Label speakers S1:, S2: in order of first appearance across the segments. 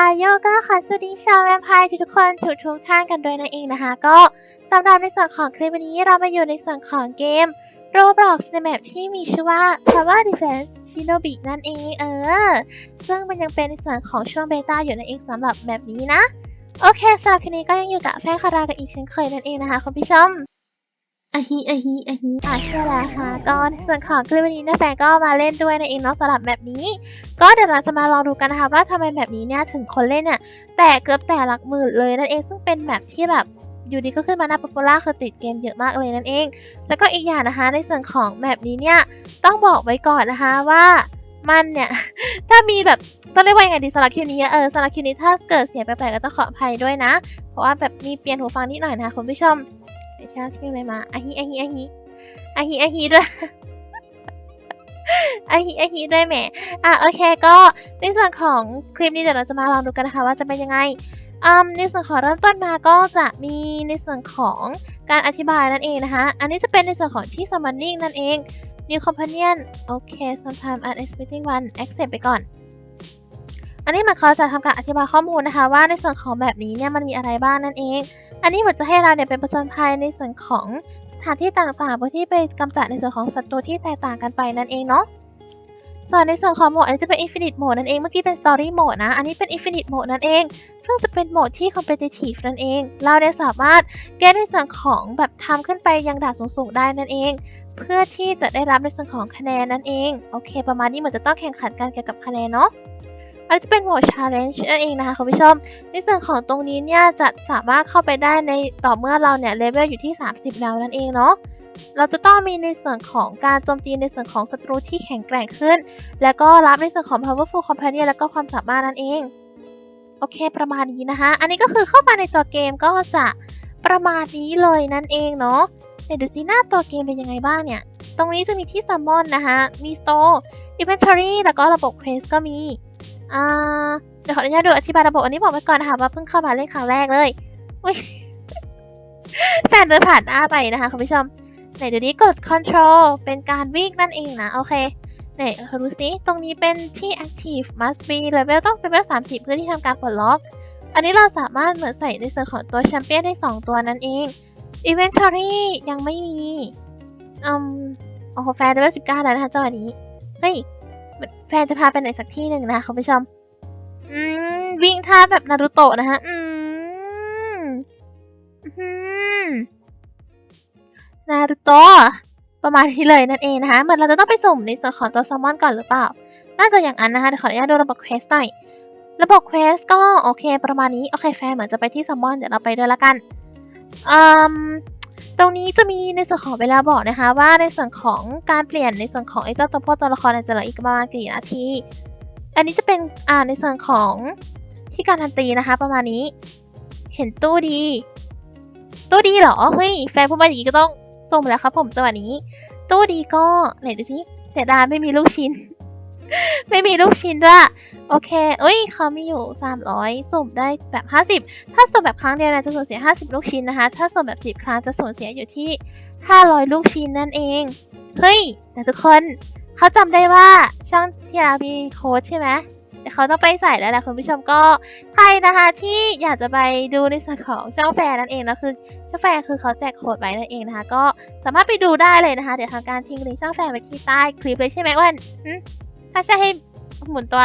S1: อาโยก็ขอสวัสดีชาวแวมไพร์ทุกคนทุกทุกท่านกันด้วยนั่นเองนะคะ ก็สำหรับในส่วนของคลิปวันนี้เรามาอยู่ในส่วนของเกม Roblox ในแมปที่มีชื่อว่า Tower Defense Shinobi นั่นเองเออ ซึ่งมันยังเป็นในส่วนของช่วงเบต้าอยู่นั่นเองสำหรับแมปนี้นะ โอเคสำหรับคลิปนี้ก็ยังอยู่กับแฟนคารากันอีกเช่นเคยนั่นเองนะคะคุณผู้ชม อะฮิอะฮิอะฮิอะใช่แล้วค่ะก็ในส่วนของคลิปวันนี้นะแฟนก็มาเล่นด้วยนั่นเองเนาะสำหรับแมปนี้ ก็เดี๋ยวเราจะมาลองดูกันนะคะว่าทำไมแบบนี้เนี่ยถึงคนเล่นเนี่ยแต่เกือบแต่หลักหมื่นเลยนั่นเองซึ่งเป็นแบบที่แบบอยู่ดีก็ขึ้นมาหน้าป๊อปปูล่าคือติดเกมเยอะมากเลยนั่นเอง แล้วก็อีกอย่างนะคะในส่วนของแบบนี้เนี่ยต้องบอกไว้ก่อนนะคะว่ามันเนี่ย ถ้ามีแบบต้องเรียกว่ายังไงดีสำหรับคลิปนี้เออสำหรับคลิปนี้ถ้าเกิดเสียงแปลกๆก็ต้องขออภัยด้วยนะ เพราะว่าแบบมีเปลี่ยนหูฟังนิดหน่อยนะคะคุณผู้ชม ไม่ใช่ชื่ออะไรมาอะฮิอะฮิอะฮิอะฮิอะฮิด้วยอะฮิอะฮิด้วยแหมอะโอเคก็ในส่วนของคลิปนี้เดี๋ยวเราจะมาลองดูกันนะคะว่าจะเป็นยังไงอืมในส่วนของเริ่มต้นมาก็จะมีในส่วนของการอธิบายนั่นเองนะคะ อันนี้จะเป็นในส่วนของที่ summoning นั่นเอง new companion โอเค sometime unexpected one accept ไปก่อน อันนี้มันเขาจะทำการอธิบายข้อมูลนะคะ ว่าในส่วนของแบบนี้เนี่ยมันมีอะไรบ้างนั่นเอง อันนี้มือนจะให้เราเนี่ยเป็นประจนภัยในส่วนของสถานที่ต่างๆเพื่อที่ไปกำจัดในส่วนของศัตรูที่แตกต่างกันไปนั่นเองเนาะส่วนในส่วนของโหมดอันนี้จะเป็น Infinite Mode นั่นเอง เมื่อกี้เป็น Story Mode นะ อันนี้เป็น Infinite Mode นั่นเอง ซึ่งจะเป็นโหมดที่ Competitive นั่นเอง เราได้สามารถแก้ในส่วนของแบบทำขึ้นไปยังดาบสูงๆได้นั่นเอง เพื่อที่จะได้รับในส่วนของคะแนนนั่นเอง โอเค ประมาณนี้เหมือนจะต้องแข่งขันกันเกี่ยวกับคะแนนเนาะ อันนี้จะเป็นโหมด Challenge นั่นเองนะคะคุณผู้ชม ในส่วนของตรงนี้เนี่ยจะสามารถเข้าไปได้ในต่อเมื่อเราเนี่ยเลเวลอยู่ที่ 30 แล้วนั่นเองเนาะเราจะต้องมีในส่วนของการโจมตีในส่วนของศัตรูที่แข็งแกร่งขึ้น แล้วก็รับในส่วนของ powerful companion แล้วก็ความสามารถนั่นเอง โอเคประมาณนี้นะคะ อันนี้ก็คือเข้ามาในตัวเกมก็จะประมาณนี้เลยนั่นเองเนาะเดี๋ยวดูซิหน้าตัวเกมเป็นยังไงบ้างเนี่ย ตรงนี้จะมีที่ summon นะคะ มี store inventory แล้วก็ระบบ quest ก็มี อ่าเดี๋ยวขออนุญาตดูอธิบายระบบอันนี้บอกไว้ก่อนนะคะว่าเพิ่งเข้ามาเล่นครั้งแรกเลยอุ้ยแฟนเดินผ่านหน้าไปนะคะคุณผู้ชมไหนเดี๋ยวนี้กด control เป็นการวิ่งนั่นเองนะ โอเคไหนราดูซิตรงนี้เป็นที่ active must be level ต้อง level 30 เพื่อที่ทำการปลดล็อก อันนี้เราสามารถเหมือนใส่ในส่วนของตัวแชมเปี้ยนได้ 2 ตัวนั่นเอง inventory ยังไม่มีอืมโอ้โหแฟน level 19 แล้วนะคะจังหวะนี้ เฮ้ย แฟนจะพาไปไหนสักที่หนึ่งนะคุณผู้ชม อืม วิ่งท่าแบบนารูโตะนะคะอืมอืมนารูโตะประมาณนี้เลยนั่นเองนะคะ เหมือนเราจะต้องไปสุ่มในส่วนของตัวแซลมอนก่อนหรือเปล่า น่าจะอย่างนั้นนะคะเดี๋ยวขออนุญาตดูระบบเควสหน่อย ระบบเควสก็โอเคประมาณนี้ โอเคแฟนเหมือนจะไปที่แซลมอน เดี๋ยวเราไปด้วยละกันอืม ตรงนี้จะมีในส่วนของเวลาบอกนะคะ ว่าในส่วนของการเปลี่ยนในส่วนของไอ้เจ้าตัวพ่อตัวละครจะเหลืออีกประมาณกี่นาที อันนี้จะเป็นอ่าในส่วนของที่การทันตีนะคะ ประมาณนี้ เห็นตู้ดี ตู้ดีเหรอเฮ้ยแฟนพูดมาอย่างนี้ก็ต้องส่งแล้วครับผมจังหวะนี้ ตู้ดีก็ไหนดูสิเสียดายไม่มีลูกชิ้น ไม่มีลูกชิ้นด้วยโอเคเอ้ยเขามีอยู่ 300สุ่มได้แบบ 50 ถ้าสุ่มแบบครั้งเดียวนะจะสูญเสีย 50 ลูกชิ้นนะคะ ถ้าสุ่มแบบ 10 ครั้งจะสูญเสียอยู่ที่ 500 ลูกชิ้นนั่นเอง เฮ้ย แต่ทุกคนเขาจำได้ว่าช่องที่เรามีโค้ดใช่ไหมเดี๋ยวเขาต้องไปใส่แล้วแหละคุณผู้ชมก็ใครนะคะที่อยากจะไปดูในส่วนของช่องแฟนนั่นเองแล้วคือช่องแฟนคือเขาแจกโค้ดไว้นั่นเองนะคะก็สามารถไปดูได้เลยนะคะ เดี๋ยวทาการทิ้งลิงก์ช่องแฟนไว้ที่ใต้คลิปเลยใช่ไหมวัน ถ้าใช่ให้หมุนตัว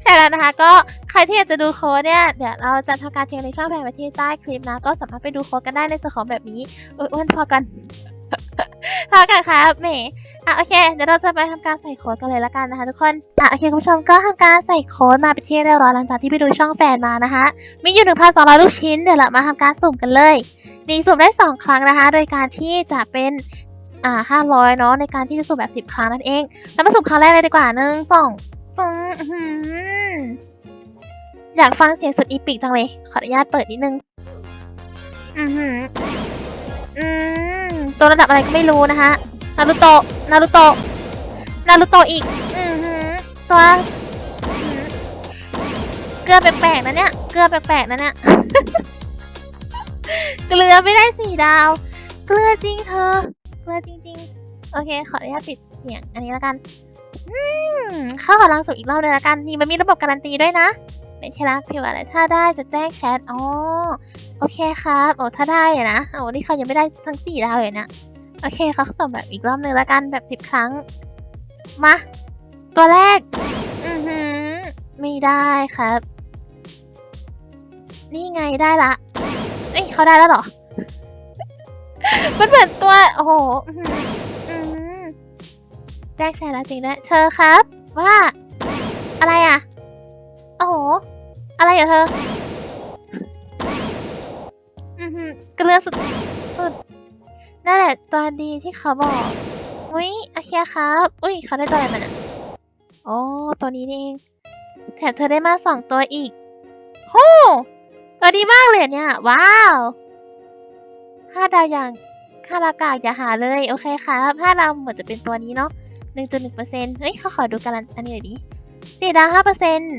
S1: ใช่แล้วนะคะ ก็ใครที่อยากจะดูโค้ดเนี่ยเดี๋ยวเราจะทำการเทิ้งในช่องแฟนไว้ที่ใต้คลิปนะ ก็สามารถไปดูโค้ดกันได้ในส่วนของแบบนี้อ้วนพอกันพอกันครับแหมอะโอเคเดี๋ยวเราจะไปทำการใส่โค้ดกันเลยละกันนะคะ ทุกคนอะโอเคคุณผู้ชมก็ทำการใส่โค้ดมาไปนที่เรียบร้อยหลังจากที่ไปดูช่องแฟนมานะคะ มีอยู่1,200ลูกชิ้นเดี๋ยวเรามาทำการสุ่มกันเลยนี่สุ่มได้2ครั้งนะคะ โดยการที่จะเป็น อ่า500เนาะในการที่จะสุ่มแบบ10ครั้งนั่นเองแล้วมาสุ่มครั้งแรกเลยดีกว่าหนึ่งสองสองอยากฟังเสียงสุดอีปิกจังเลย ขออนุญาตเปิดนิดนึง อือหือ อืมตัวระดับอะไรก็ไม่รู้นะคะนารูโตะนารูโตะนารูโตะอีก อือหือ ตัวเกลือแปลกๆนะเนี่ย เกลือแปลกๆนะเนี่ย เกลือไม่ได้สี่ดาว เกลือจริงเธอ กลือจริงๆ โอเค ขออนุญาตปิดเสียงอันนี้แล้วกันอืมเข้าขอลองสุ่มอีกรอบเลยละกัน นี่มันมีระบบการันตีด้วยนะ ไม่ใช่รักพิมพ์อะไรถ้าได้จะแจ้งแชท อ๋อ โอเคครับ โอ้ ถ้าได้อะนะ โอ้ นี่เขายังไม่ได้ทั้งสี่ดาวเลยนะ โอเคเขาส่งแบบอีกรอบหนึ่งละกันแบบสิบครั้ง มา ตัวแรก อือหือ ไม่ได้ครับ นี่ไงได้ละ เอ้ยเขาได้แล้วเหรอ มันเหมือนตัว โอ้โหอื้อหืออื้อหือแจ้งแชร์แล้วจริงด้วยเธอครับ ว่า อะไรอะ โอ้โห อะไรอะเธอ อือหือเลือสุดสุดนั่นแหละตัวดีที่เขาบอก อุ้ยโอเคครับ อุ้ยเขาได้ตัวอะไรมาน่ะโอ้ตัวนี้เอง แถมเธอได้มาสองตัวอีกโหตัวดีมากเลยเนี่ย ว้าว ห้าดาวอย่างค่าราคาอย่าหาเลย โอเคครับห้าดาวเหมือนจะเป็นตัวนี้เนาะหนึ่งจุดหนึ่งเปอร์เซ็นต์เฮ้ยเขาขอดูการันอันนี้หน่อยดิสี่ดาวห้าเปอร์เซ็นต์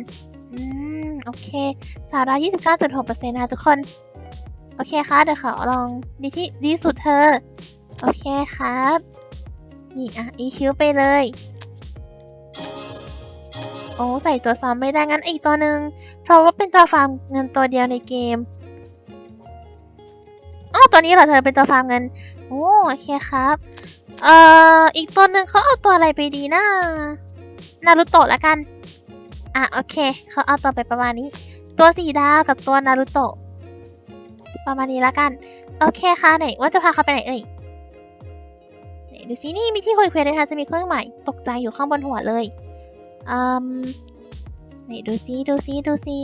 S1: อืม โอเคสามดาวยี่สิบเก้าจุดหกเปอร์เซ็นต์นะทุกคน โอเคค่ะเดี๋ยวขอลองดีที่ดีสุดเธอ โอเคครับ นี่อะ EQ ไปเลย โอ้ใส่ตัวซ้ำไม่ได้งั้นอีกตัวหนึ่งเพราะว่าเป็นตัวฟาร์มเงินตัวเดียวในเกม อ๋อตัวนี้เหรอเธอเป็นตัวฟาร์มเงิน โอ้โอเคครับ เอ่อ อีกตัวหนึ่งเขาเอาตัวอะไรไปดีนะนารุโตะละกัน อะโอเค เขาเอาตัวไปประมาณนี้ ตัวสีดาวกับตัวนารุโตะ ประมาณนี้ละกัน โอเคค่ะไหนว่าจะพาเขาไปไหนเอ่ยไหนดูซินี่มีที่คุยเคุยด้วยนะคะจะมีเครื่องหมายตกใจอยู่ข้างบนหัวเลยอืมไหนดูซิดูซิดูซิ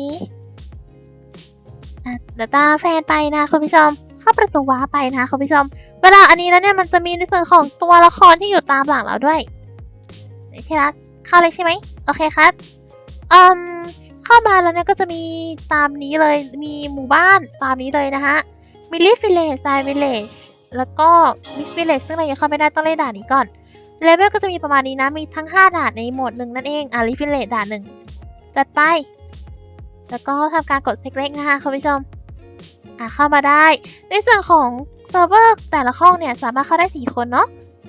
S1: อะเดี๋ยวตาแฟนไปนะคุณผู้ชมาประตูว้าไปนะคุณผู้ชม เวลาอันนี้แล้วเนี่ยมันจะมีในส่วนของตัวละครที่อยู่ตามหลังเราด้วยไหนที่รักเข้าเลยใช่ไหมโอเคครับอืมเข้ามาแล้วเนี่ยก็จะมีตามนี้เลยมีหมู่บ้านตามนี้เลยนะคะมีลิฟิเลจไซวิเลจแล้วก็มิสวิเลจซึ่งเรายังเข้าไม่ได้ต้องเล่นด่านนี้ก่อนเลเวลก็จะมีประมาณนี้นะ มีทั้ง 5 ด่านในโหมดหนึ่งนั่นเองอะลิฟิเลจด่านหนึ่งจัดไป แล้วก็ทำการกดเซ็กเล็กนะคะคุณผู้ชม อะเข้ามาได้ ในส่วนของเซิร์ฟเวอร์แต่ละห้องเนี่ยสามารถเข้าได้ 4 คนเนาะ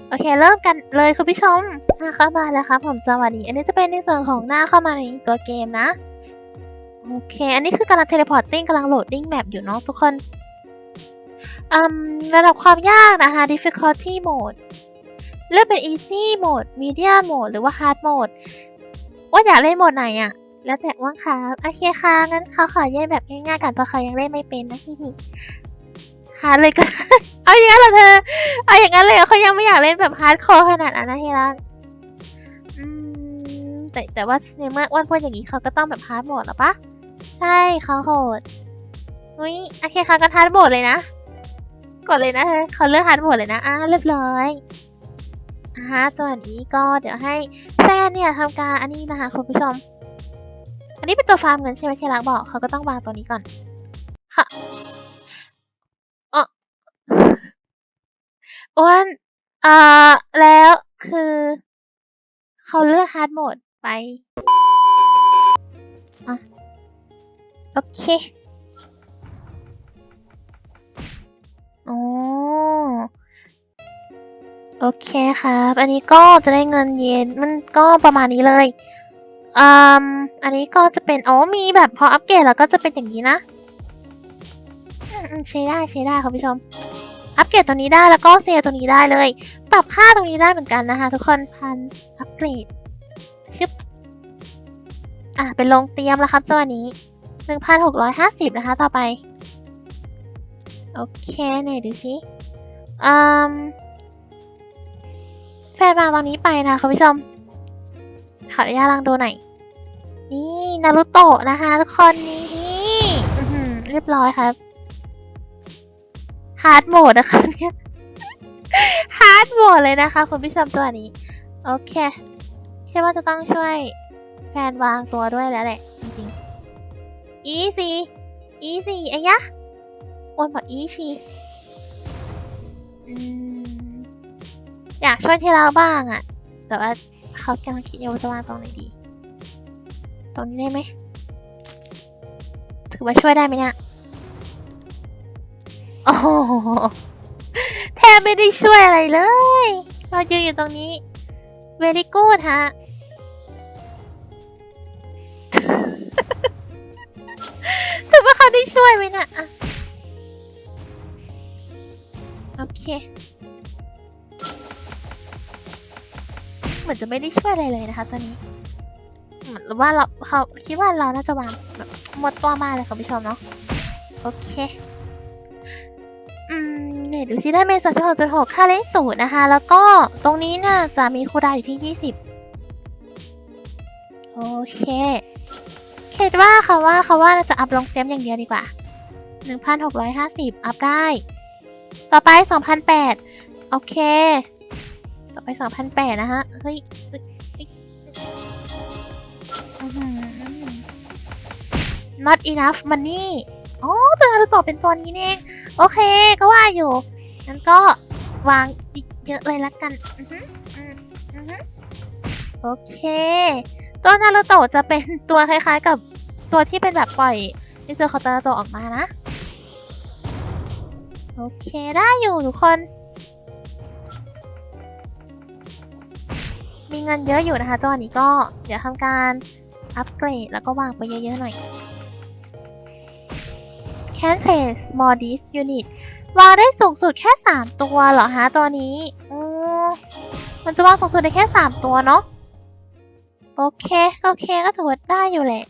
S1: โอเค เริ่มกันเลยคุณผู้ชมอะเข้ามาแล้วครับผมจังหวะนี้อันนี้จะเป็นในส่วนของหน้าเข้ามาในตัวเกมนะ โอเค อันนี้คือกำลังเทเลพอร์ตติ้งกำลังโหลดดิ้งแมปอยู่เนาะทุกคนอืมระดับความยากนะคะ difficulty mode เลือกเป็น easy mode medium mode หรือว่า hard mode ว่าอยากเล่นโหมดไหนอะ แล้วแต่ว่างค่ะโอเคค่ะงั้นเขาขอแยกแบบง่ายๆกันเพราะเขายังเล่นไม่เป็นนะฮิฮิหาเลยก็ เอาอย่างนั้นเหรอเธอ เอาอย่างนั้นเลยเขายังไม่อยากเล่นแบบฮาร์ดคอร์ขนาดนั้นนะที่รักอืมแต่แต่ว่าในเมื่ออ้วนพูดอย่างนี้เขาก็ต้องแบบฮาร์ดโหมดหรอปะใช่เขาโหดอุ้ยโอเคค่ะก็ฮาร์ดโหมดเลยนะกดเลยนะเธอเขาเลือกฮาร์ดโหมดเลยนะอ่าเรียบร้อยอ่าฮะจังหวะนี้ก็เดี๋ยวให้แฟนเนี่ยทำการอันนี้นะคะคุณผู้ชม อันนี้เป็นตัวฟาร์มเงินใช่ไหมที่รักบอกเขาก็ต้องวางตัวนี้ก่อน ค่ะอ๋ออ้วนเอ่อแล้วคือเขาเลือกฮาร์ดโหมดไปอะโอเคอ๋อโอเคครับ อันนี้ก็จะได้เงินเย็น มันก็ประมาณนี้เลย อืมอันนี้ก็จะเป็นอ๋อมีแบบพออัปเกรดแล้วก็จะเป็นอย่างนี้นะใช้ได้ใช้ได้คุณผู้ชม อัปเกรดตัวนี้ได้แล้วก็เซลล์ตัวนี้ได้เลย ปรับค่าตรงนี้ได้เหมือนกันนะคะ ทุกคนพันอัปเกรดชึบอะเป็นลงเตรียมแล้วครับจังหวะนี้หนึ่งพันหกร้อยห้าสิบนะคะ ต่อไป โอเคไหนดูสิอืมแฟนวาตรงนี้ไปนะคุณผู้ชม ขออนุญาตลองดูหน่อย นี่นารุโตะนะคะทุกคนนี่นี่เรียบร้อยครับฮาร์ดโหมดนะคะเนี่ยฮาร์ดโหมดเลยนะคะคุณผู้ชมตัวนี้ โอเคคิดว่าจะต้องช่วยแฟนวางตัวด้วยแล้วแหละ จริงๆ easy easy ไอ้ยะอ้วนบอก easy อืมอยากช่วยที่เราบ้างอะแต่ว่า เขากำลังคิดอยู่ว่าจะวางตรงไหนดี ตรงนี้ได้ไหมถือว่าช่วยได้ไหมเนี่ย โอ้โห แทบไม่ได้ช่วยอะไรเลย เรายืนอยู่ตรงนี้เวลิกูดฮะ ถือว่าเขาได้ช่วยไหมเนี่ยโอเค มือนจะไม่ได้ช่วยอะไรเลยนะคะ ตอนนี้เหมือนว่าเราเขาคิดว่าเราน่าจะวางแบบหมดตัวมากเลยค่ะผู้ชมเนาะโอเค อืมเนี่ยดูซิได้เมษาสิบหกจุดหกค่าเลขศูนย์นะคะ แล้วก็ตรงนี้เนี่ยจะมีคูดาอยู่ที่ยี่สิบโอเคคิดว่าเขาว่าเขาว่าจะอัพลงเต็มอย่างเดียวดีกว่าหนึ่งพันหกร้อยห้าสิบอัพได้ ต่อไปสองพันแปดโอเค ไปสองพันแปดนะฮะ เฮ้ยเฮ้ยเฮ้ยอื้อหือ not enough money อ๋อตัวนารูโตะเป็นตัวนี้เองโอเค ก็ว่าอยู่งั้นก็วางเยอะเลยละกันโอเค ตัวนารูโตะจะเป็นตัวคล้ายๆกับตัวที่เป็นแบบปล่อยมิสเตอร์คอตานาโตออกมานะ โอเคได้อยู่ทุกคน มีเงินเยอะอยู่นะคะตัวนี้ก็เดี๋ยวทำการอัปเกรดแล้วก็วางไปเยอะๆหน่อย Can place small Dis unit วางได้สูงสุดแค่ 3 ตัวเหรอฮะตัวนี้ออมันจะวางสูงสุดได้แค่ 3 ตัวเนาะโอเคโอเคก็ถือว่าได้อยู่แหละ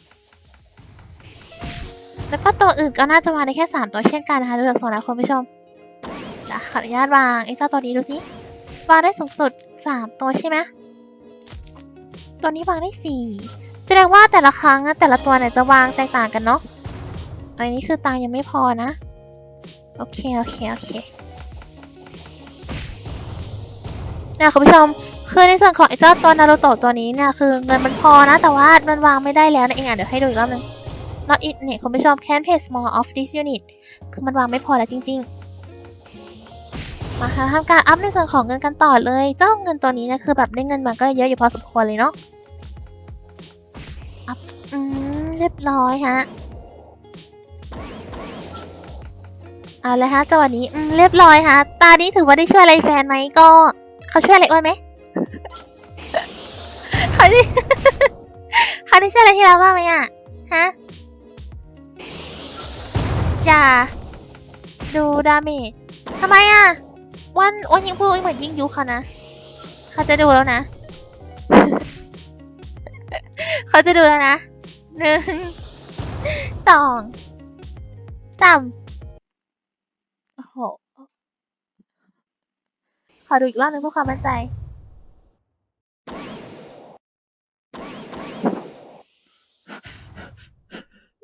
S1: แล้วก็ตัวอื่นก็น่าจะวางได้แค่ 3 ตัวเช่นกันนะคะดูจากโซนนะคุณผู้ชมขออนุญาตวางไอ้เจ้าตัวนี้ดูสิวางได้สูงสุด 3 ตัวใช่ไหม ตัวนี้วางได้4แสดงว่าแต่ละครั้งแต่ละตัวเนี่ยจะวางแตกต่างกันเนาะอันนี้คือตังยังไม่พอนะ โอเค โอเค โอเคเนี่ยคุณผู้ชมคือในส่วนของไอ้เจ้าตัวนารูโตะตัวนี้เนี่ยคือเงินมันพอนะ แต่ว่ามันวางไม่ได้แล้วนะเองอะเดี๋ยวให้ดูอีกรอบนึง not it เนี่ยคุณผู้ชม can pay small of this unit คือมันวางไม่พอแล้วจริง ๆ มาค่ะทำการอัพในส่วนของเงินกันต่อเลย เจ้าเงินตัวนี้นี่ยคือแบบได้เงินมาก็เยอะอยู่พอสมควรเลยเนาะ อัพ อืม เรียบร้อยฮะ เอาเลยฮะจังหวะนี้ อืม เรียบร้อยฮะ ตานี้ถือว่าได้ช่วยอะไรแฟนไหมก็ เขาช่วยอะไรอ้วนไหมเขาได้เขาได้ช่วยอะไรที่เราบ้างไหมอะ ฮะ อย่า ดูดาเมจทำไมอะ วันอ้วนยิงพูดเหมือนยิงยุเขานะเขาจะดูแล้วนะ เขาจะดูแล้วนะหนึ่งสองสามโอ้โหขอดูอีกรอบหนึ่งเพื่อความมั่นใจ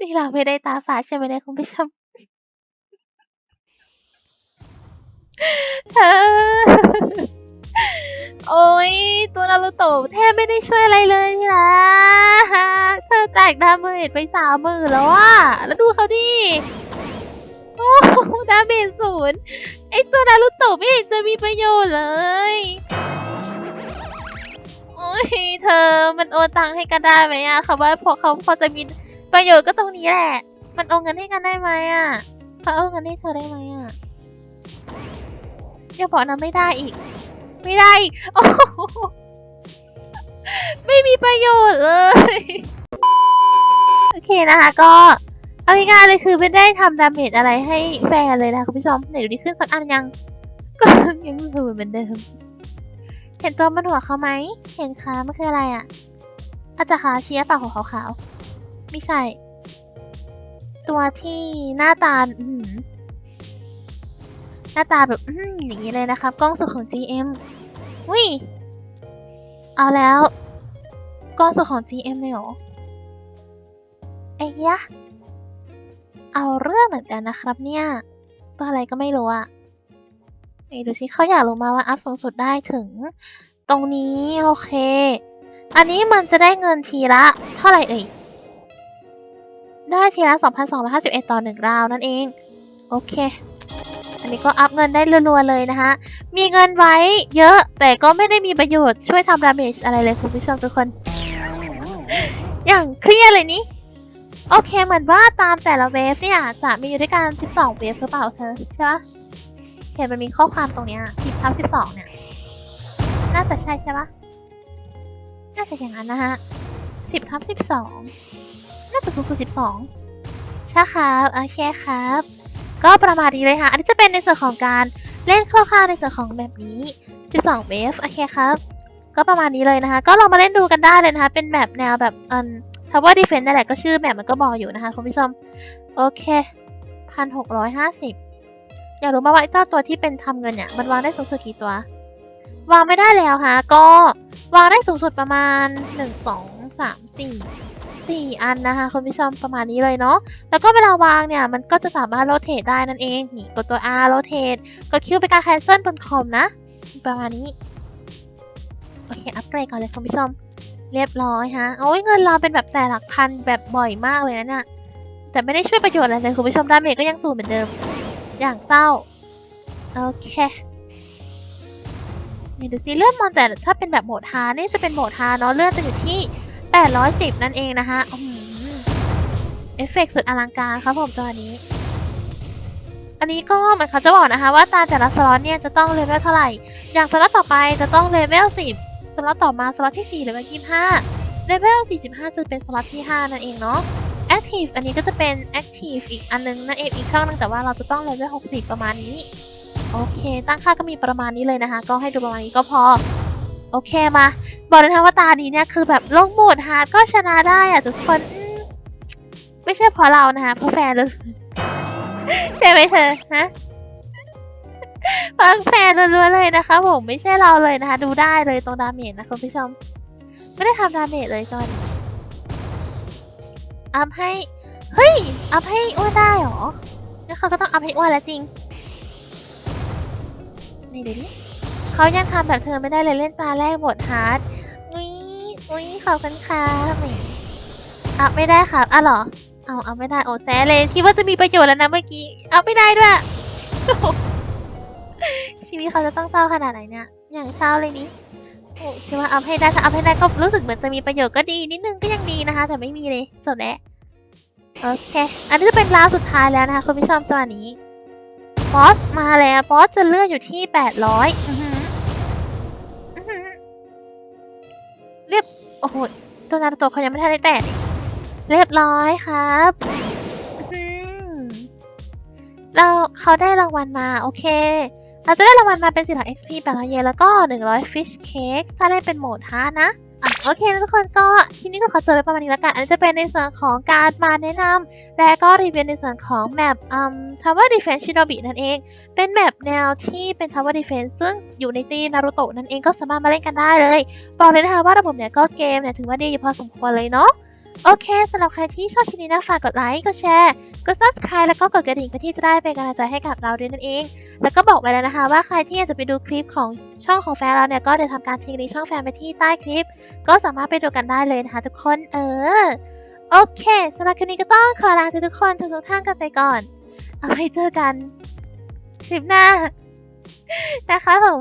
S1: นี่เราไม่ได้ตาฝาดใช่ไหมเนี่ยคุณผู้ชม เธอ โอ้ยตัวนารูโตะแทบไม่ได้ช่วยอะไรเลยนี่นะเธอแตกดาเมจไปสามหมื่นแล้วอะแล้วดูเขาดิโอ้ดาเมจศูนย์ไอตัวนารูโตะไม่เห็นจะมีประโยชน์เลยโอ้ยเธอมันโอนตังให้กันได้ไหมอะเขาว่าพอเขาพอจะมีประโยชน์ก็ตรงนี้แหละ มันโอนเงินให้กันได้ไหมอะเขาโอนเงินให้เธอได้ไหมอะ อย่าบอกนะไม่ได้อีก ไม่ได้อีกโอ้โหไม่มีประโยชน์เลย โอเคนะคะก็เอาง่ายๆเลยคือไม่ได้ทำดาเมจอะไรให้แฟนเลยนะคุณผู้ชมไหนดูดิขึ้นสักอันยัง ก็ยังศูนย์เหมือนเดิม เห็นตัวบนหัวเขาไหม เห็นคะมันคืออะไรอะ่ะ อาจจะขาเชียปากของขาวๆไม่ใช่ ตัวที่หน้าตาอื้อหือห น้าตาแบบอื้อหืออย่างนี้เลยนะครับ กล้องสุดของ GM วิเอาแล้ว กล้องสุดของ GM เลยเหรอไอ้ยะ เอาเรื่องเหมือนกันนะครับเนี่ย ตัวอะไรก็ไม่รู้อะไหนดูสิเขาอยากรู้มาว่าอัพสูงสุดได้ถึง ตรงนี้โอเค อันนี้มันจะได้เงินทีละ เท่าไหร่เอ่ย ได้ทีละ 2,251 ต่อ1ราวนั่นเอง โอเค อันนี้ก็อัพเงินได้รัวๆเลยนะคะ มีเงินไว้เยอะแต่ก็ไม่ได้มีประโยชน์ช่วยทำดาเมจอะไรเลยคุณผู้ชมทุกคน อย่างเครียดเลยนี่โอเคเหมือนว่าตามแต่ละเวฟเนี่ยจะมีอยู่ด้วยกัน 12 เวฟหรือเปล่าเธอใช่ปะเห็นมันมีข้อความตรงเนี้ย10ทับ12 เนี่ย น่าจะใช่ใช่ปะน่าจะอย่างนั้นนะฮะ 10ทับ12 น่าจะสูงสุด 12 ใช่ครับ โอเคครับ ก็ประมาณนี้เลยค่ะ อันนี้จะเป็นในส่วนของการเล่นคร่าวๆในส่วนของแบบนี้ 12เวฟโอเคครับ ก็ประมาณนี้เลยนะคะ ก็ลองมาเล่นดูกันได้เลยนะคะ เป็นแบบแนวแบบอัน Tower Defense นั่นแหละก็ชื่อแบบมันก็บอกอยู่นะคะคุณผู้ชม โอเคพันหกร้อยห้าสิบอยากรู้มาว่าไอ้เจ้าตัวที่เป็นทำเงินเนี่ย มันวางได้สูงสุดกี่ตัว วางไม่ได้แล้วค่ะ ก็วางได้สูงสุดประมาณหนึ่งสองสามสี่ สี่อันนะคะ คุณผู้ชมประมาณนี้เลยเนาะแล้วก็เวลาวางเนี่ย มันก็จะสามารถโรเตทได้นั่นเอง นี่กดตัว R โรเตทกด Q เป็นการ cancel บนคอมนะ ประมาณนี้ โอเค อัปเกรดก่อนเลยคุณผู้ชม เรียบร้อยฮะโอ้ยเงินเราเป็นแบบแต่หลักพันแบบบ่อยมากเลยนะเนี่ยแต่ไม่ได้ช่วยประโยชน์อะไรเลยคุณผู้ชมดาเมจก็ยังสูงเหมือนเดิม อย่างเศร้าโอเคนี่ดูสิเลื่อนมอนแต่ถ้าเป็นแบบโหมดฮานี่จะเป็นโหมดฮาเนาะเลื่อนจะอยู่ที่ 810 นั่นเองนะคะเอฟเฟกต์สุดอลังการครับผมจอนี้ อันนี้ก็เหมือนเขาจะบอกนะคะ ว่าตาแต่ละสล็อตเนี่ยจะต้องเลเวลเท่าไหร่ อย่างสล็อตต่อไปจะต้องเลเวล10 สล็อตต่อมาสล็อตที่4เลเวล25 เลเวล45 จะเป็นสล็อตที่ 5 นั่นเองเนาะ Active อันนี้ก็จะเป็น Active อีกอันนึงนั่นเองอีกช่องนึงแต่ว่าเราจะต้องเลเวล60 ประมาณนี้ โอเค ตั้งค่าก็มีประมาณนี้เลยนะคะ ก็ให้ดูประมาณนี้ก็พอ โอเคมา บอกเลยนะว่าตานี้เนี่ยคือแบบลงโหมดฮาร์ดก็ชนะได้อะทุกคนไม่ใช่เพราะเรานะคะเพราะแฟนเลยใช่ไหมเธอฮะเพราะแฟนล้วนๆเลยนะคะ ผมไม่ใช่เราเลยนะคะ ดูได้เลยตรงดาเมจนะคุณผู้ชม ไม่ได้ทำดาเมจเลยจอนอัพให้ เฮ้ย อัพให้อ้วนได้เหรองั้นเขาก็ต้องอัพให้อ้วนแล้วจริง นี่ดูดิ เขายังทำแบบเธอไม่ได้เลยเล่นตาแรกบทฮาร์ดนุ้ยนุ้ยขอบคุณครัเอาไม่ได้ครับอะหรอ เอาเอาไม่ได้โอ้แซเลยคิดว่าจะมีประโยชน์แล้วนะเมื่อกี้เอาไม่ได้ด้วย ชีวิตเขาจะต้องเศร้าขนาดไหนเนี่ย อย่างเศร้าเลยนี้โอ้คิดว่าเอาให้ได้ถ้าอัให้ได้ก็รู้สึกเหมือนจะมีประโยชน์ก็ดีนิดนึงก็ยังดีนะคะ แต่ไม่มีเลยจดแล้วโอเค อันนี้จะเป็นราวสุดท้ายแล้วนะคะคุณผู้ชมจังหวะนี้บอสมาแล้วบอสจะเลื่อนอยู่ที่แปดร้อย โอ้โหตัวนารุโตะเขายังไม่ทันได้แตะเลยเรียบร้อยครับอืมเราเขาได้รางวัลมา โอเค เราจะได้รางวัลมาเป็น400 XP 800 เยนแล้วก็ 100 Fish Cake ถ้าเล่นเป็นโหมดฮาร์ดนะ อะโอเคทุกคนก็ที่นี่ก็ขอจบไปประมาณนี้แล้วกัน อันนี้จะเป็นในส่วนของการมาแนะนำและก็รีวิวในส่วนของแมปอืม Tower Defense Shinobi นั่นเอง เป็นแมปแนวที่เป็นทาวเวอร์ดิเฟนซึ่งอยู่ในตีนารุโตะนั่นเองก็สามารถมาเล่นกันได้เลย บอกเลยนะคะว่าระบบเนี่ยก็เกมเนี่ยถือว่าดีอยู่พอสมควรเลยเนาะ โอเคสำหรับใครที่ชอบคลิปนี้นะฝากกดไลค์ กดแชร์ กด subscribe แล้วก็กดกระดิ่งเพื่อที่จะได้เป็นกำลังใจให้กับเราด้วยนั่นเอง แล้วก็บอกไว้แล้วนะคะ ว่าใครที่อยากจะไปดูคลิปของช่องของแฟนเราเนี่ยก็เดี๋ยวทำการทิ้งลิงก์ช่องแฟนไปที่ใต้คลิป ก็สามารถไปดูกันได้เลยนะคะทุกคนเออโอเคสำหรับคลิปนี้ก็ต้องขอลาทุกคนทุกๆท่านกันไปก่อน เอาไว้เจอกันคลิปหน้านะคะผม